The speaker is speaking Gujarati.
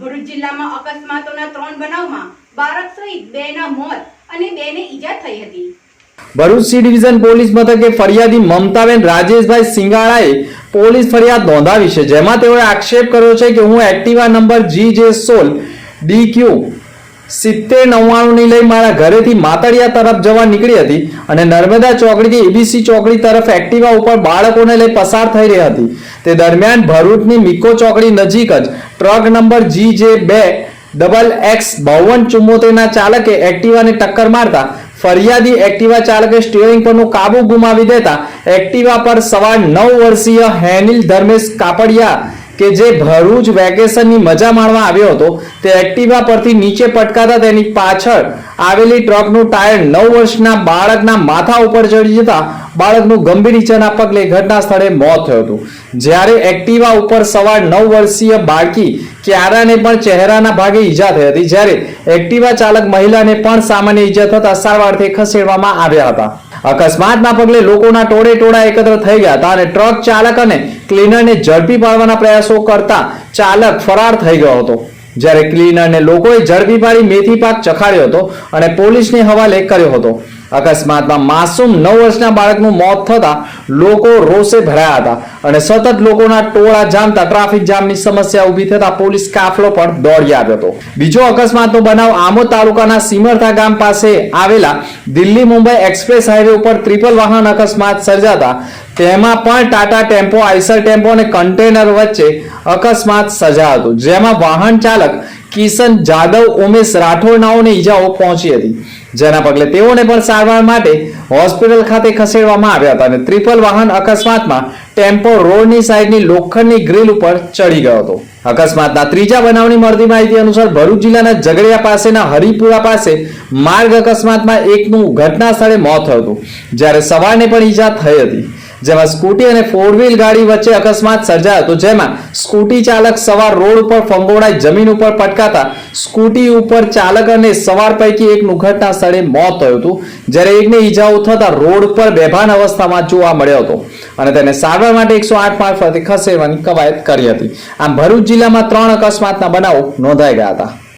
ભરૂચ જિલ્લામાં અકસ્માતોના ત્રણ બનાવમાં બાળક સહિત બેના મોત અને બેને ઈજા થઈ હતી. ભરૂચ ડિવિઝન પોલીસ મથકે ફરિયાદી મમતાબેન રાજેશભાઈ સિંગાળાએ પોલીસ ફરિયાદ નોંધાવી છે, જેમાં તેઓએ આક્ષેપ કર્યો છે કે હું એક્ટિવા નંબર જી જે સોલ ડી ક્યુ સિત્તેર નવ્વાણુંની લઈ મારા ઘરેથી માતળિયા તરફ જવા નીકળી હતી અને નર્મદા ચોકડીથી એબીસી ચોકડી તરફ એક્ટિવા ઉપર બાળકોને લઈ પસાર થઈ રહી હતી. તે દરમિયાન ભરૂચની મિકો ચોકડી નજીક જ ટ્રક નંબર જી જે બે ડબલ એક્સ બાવન ચુમ્મોતેરના ચાલકે એક્ટિવાને ટક્કર મારતા ફરિયાદી એક્ટિવા ચાલકે સ્ટીયરિંગ પરનું કાબુ ગુમાવી દેતા એક્ટિવા પર સવાર નવ વર્ષીય હેનિલ ધર્મેશ કાપડિયા કે જે ભરૂચ વેકેશનની મજા માણવા આવ્યો હતો, તે એક્ટિવા પરથી નીચે પટકાતા તેની પાછળ આવેલી ટ્રકનું ટાયર નવ વર્ષના બાળકના માથા ઉપર ચડી જતા બાળકનું ગંભીર ઈજાના પગલે ઘટના સ્થળે મોત થયું હતું. જ્યારે એક્ટિવા ઉપર સવાર નવ વર્ષીય બાળકી ક્યારાને પણ ચહેરાના ભાગે ઈજા થઈ હતી, જ્યારે એક્ટિવા ચાલક મહિલાને પણ સામાન્ય ઈજા થતા સારવારથી ખસેડવામાં આવ્યા હતા. અકસ્માતના પગલે લોકોના ટોળે ટોળા એકત્ર થઈ ગયા હતા અને ટ્રક ચાલક અને ક્લીનરને ઝડપી પાડવાના પ્રયાસો કરતા ચાલક ફરાર થઈ ગયો હતો. જ્યારે ક્લીનરને લોકોએ ઝડપી પાડી મેથી પાક ચખાડ્યો હતો અને પોલીસને હવાલે કર્યો હતો. અકસ્માતમાં માસૂમ નવ વર્ષના બાળકનું મોત થતા લોકો રોષે ભરાયા હતા અને સતત લોકોના ટોળા જામતા, ટ્રાફિક જામની સમસ્યા ઊભી થતા પોલીસ કાફલો પણ દોડી આવ્યો હતો. બીજો અકસ્માતનો બનાવ આમોદ તાલુકાના સિમરથા ગામ પાસે આવેલા દિલ્હી મુંબઈ એક્સપ્રેસ હાઈવે ઉપર ત્રિપલ વાહન અકસ્માત સર્જાતા. તેમાં પણ ટાટા ટેમ્પો, આઈસર ટેમ્પો અને કન્ટેનર વચ્ચે અકસ્માત સર્જાયો હતો, જેમાં વાહન ચાલક કિશન, જાદવ, ઉમેશ રાઠોડ નાઓને ઈજાઓ પહોંચી હતી. જેના પગલે તેઓને પણ સારવાર માટે હોસ્પિટલ ખાતે ખસેડવામાં આવ્યા હતા અને ત્રિપલ વાહન અકસ્માતમાં ટેમ્પો રોડની સાઈડની લોખંડની ગ્રીલ ઉપર ચડી ગયો હતો. અકસ્માતના ત્રીજા બનાવની મળતી માહિતી અનુસાર ભરૂચ જિલ્લાના ઝઘડિયા પાસેના હરિપુરા પાસે માર્ગ અકસ્માતમાં એકનું ઘટના સ્થળે મોત થયું હતું, જ્યારે સવારને પણ ઈજા થઈ હતી. જેમાં સ્કૂટી અને ફોર વ્હીલ ગાડી વચ્ચે અકસ્માત સર્જાયો હતો. જેમાં સ્કૂટી ચાલક સવાર રોડ ઉપર ફંગોળાઈ જમીન ઉપર પટકાતા સ્કૂટી ઉપર ચાલક અને સવાર પૈકી એકનું ઘટના સ્થળે મોત થયું હતું, જ્યારે એકને ઈજાઓ થતા રોડ પર બેભાન અવસ્થામાં જોવા મળ્યો હતો અને તેને સારવાર માટે એકસો આઠ મારફતે ખસેડવાની કવાયત કરી હતી. આમ ભરૂચ જિલ્લામાં ત્રણ અકસ્માતના બનાવો નોંધાઈ ગયા હતા.